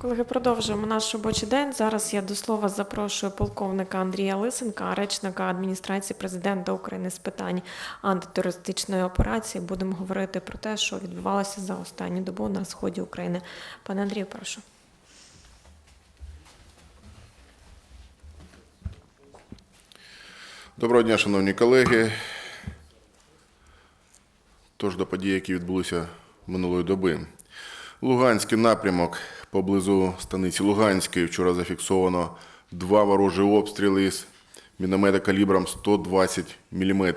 Колеги, продовжуємо наш робочий день. Зараз я до слова запрошую полковника Андрія Лисенка, речника адміністрації президента України з питань антитерористичної операції. Будемо говорити про те, що відбувалося за останню добу на сході України. Пане Андрію, прошу. Доброго дня, шановні колеги. Тож до подій, які відбулися минулої доби. Луганський напрямок поблизу станиці Луганської вчора зафіксовано два ворожі обстріли з міномета калібром 120 мм.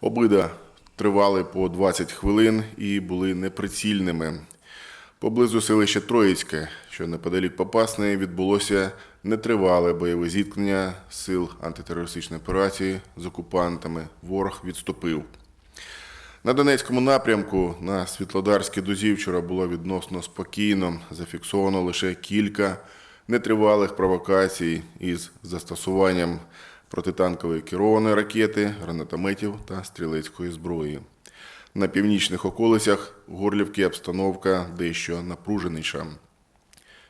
Обидва тривали по 20 хвилин і були неприцільними. Поблизу селища Троїцьке, що неподалік Попасної, відбулося нетривале бойове зіткнення сил антитерористичної операції з окупантами. Ворог відступив. На Донецькому напрямку на Світлодарській дузі вчора було відносно спокійно. Зафіксовано лише кілька нетривалих провокацій із застосуванням протитанкової керованої ракети, гранатометів та стрілецької зброї. На північних околицях Горлівки обстановка дещо напруженіша.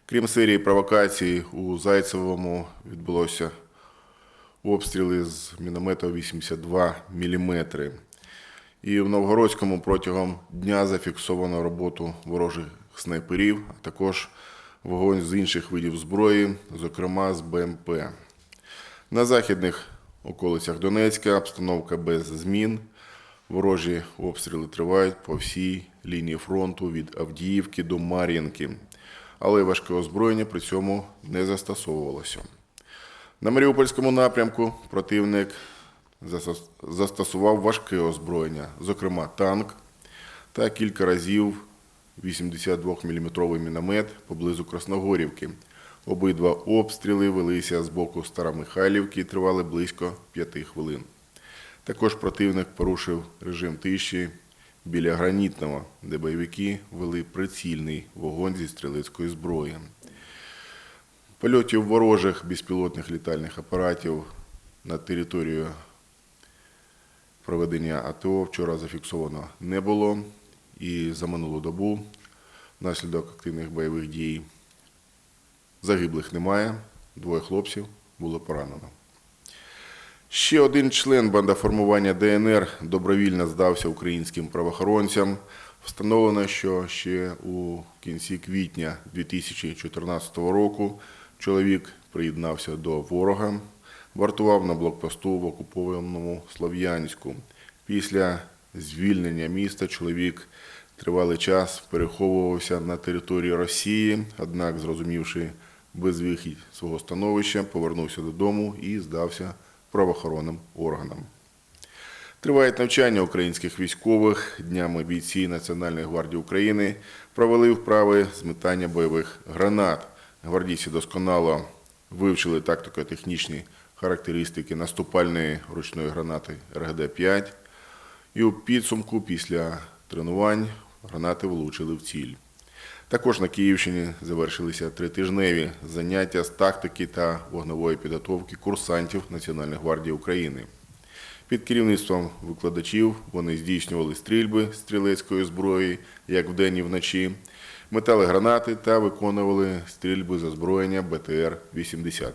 Крім серії провокацій, у Зайцевому відбулося обстріли з міномета 82 мм. І в Новгородському протягом дня зафіксовано роботу ворожих снайперів, а також вогонь з інших видів зброї, зокрема з БМП. На західних околицях Донецька обстановка без змін. Ворожі обстріли тривають по всій лінії фронту від Авдіївки до Мар'їнки, але важке озброєння при цьому не застосовувалося. На Маріупольському напрямку противник застосував важке озброєння, зокрема танк та кілька разів 82-мм міномет поблизу Красногорівки. Обидва обстріли велися з боку Старомихайлівки і тривали близько 5 хвилин. Також противник порушив режим тиші біля Гранітного, де бойовики вели прицільний вогонь зі стрілецької зброї. Польотів ворожих безпілотних літальних апаратів на територію проведення АТО вчора зафіксовано не було. І за минулу добу внаслідок активних бойових дій загиблих немає. Двоє хлопців було поранено. Ще один член бандаформування ДНР добровільно здався українським правоохоронцям. Встановлено, що ще у кінці квітня 2014 року чоловік приєднався до ворога, вартував на блокпосту в окупованому Слов'янську. Після звільнення міста чоловік тривалий час переховувався на території Росії, однак, зрозумівши безвихідь свого становища, повернувся додому і здався правоохоронним органам. Тривають навчання українських військових. Днями бійці Національної гвардії України провели вправи з метання бойових гранат. Гвардійці досконало вивчили тактико-технічні характеристики наступальної ручної гранати РГД-5. І у підсумку після тренувань гранати влучили в ціль. Також на Київщині завершилися тритижневі заняття з тактики та вогневої підготовки курсантів Національної гвардії України. Під керівництвом викладачів вони здійснювали стрільби стрілецької зброї як вдень і вночі, метали гранати та виконували стрільби з озброєння БТР-80.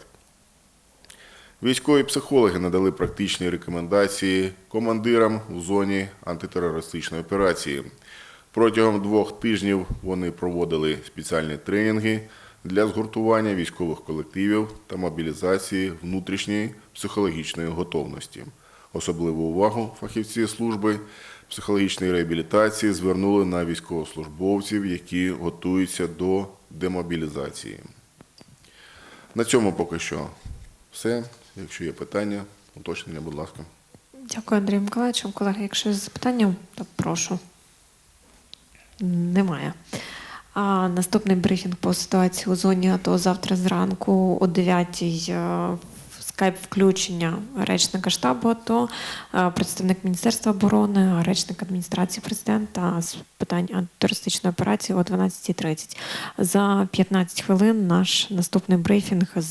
Військові психологи надали практичні рекомендації командирам у зоні антитерористичної операції. Протягом двох тижнів вони проводили спеціальні тренінги для згуртування військових колективів та мобілізації внутрішньої психологічної готовності. Особливу увагу фахівці служби психологічної реабілітації звернули на військовослужбовців, які готуються до демобілізації. На цьому поки що все. Якщо є питання, уточнення, будь ласка. Дякую, Андрію Миколаївичу. Колеги, якщо є запитання, то прошу. Немає. А наступний брифінг по ситуації у зоні АТО завтра зранку о 9-й е, скайп-включення речника штабу АТО, е, представник Міністерства оборони, речник адміністрації президента з питань антитерористичної операції о 12.30. За 15 хвилин наш наступний брифінг з